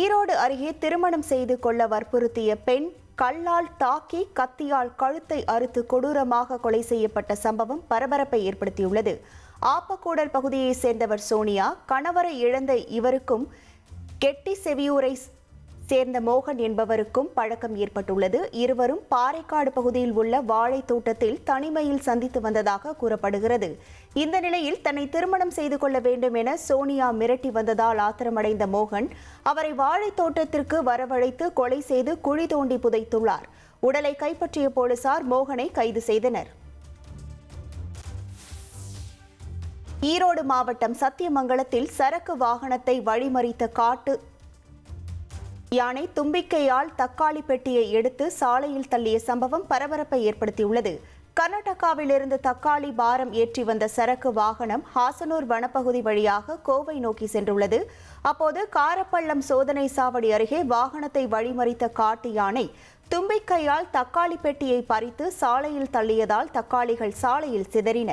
ஈரோடு அருகே திருமணம் செய்து கொள்ள வற்புறுத்திய பெண் கல்லால் தாக்கி கத்தியால் கழுத்தை அறுத்து கொடூரமாக கொலை செய்யப்பட்ட சம்பவம் பரபரப்பை ஏற்படுத்தியுள்ளது. ஆப்பக்கூடல் பகுதியைச் சேர்ந்தவர் சோனியா கணவரை இழந்த இவருக்கும் கெட்டி செவியூரை சேர்ந்த மோகன் என்பவருக்கும் பழக்கம் ஏற்பட்டுள்ளது. இருவரும் பாறைக்காடு பகுதியில் உள்ள வாழை தோட்டத்தில் தனிமையில் சந்தித்து வந்ததாக கூறப்படுகிறது. இந்த நிலையில் தன்னை திருமணம் செய்து கொள்ள வேண்டும் என சோனியா மிரட்டி வந்ததால் ஆத்திரமடைந்த மோகன் அவரை வாழை தோட்டத்திற்கு வரவழைத்து கொலை செய்து குழி தோண்டி புதைத்துள்ளார். உடலை கைப்பற்றிய போலீசார் மோகனை கைது செய்தனர். ஈரோடு மாவட்டம் சத்தியமங்கலத்தில் சரக்கு வாகனத்தை வழிமறித்த காட்டு யானை தும்பிக்கையால் தக்காளி பெட்டியை எடுத்து சாலையில் தள்ளிய சம்பவம் பரபரப்பை ஏற்படுத்தியுள்ளது. கர்நாடகாவிலிருந்து தக்காளி பாரம் ஏற்றி வந்த சரக்கு வாகனம் ஹாசனூர் வனப்பகுதி வழியாக கோவை நோக்கி சென்றுள்ளது. அப்போது காரப்பள்ளம் சோதனை சாவடி அருகே வாகனத்தை வழிமறித்த காட்டு யானை தும்பிக்கையால் தக்காளி பெட்டியை பறித்து சாலையில் தள்ளியதால் தக்காளிகள் சாலையில் சிதறின.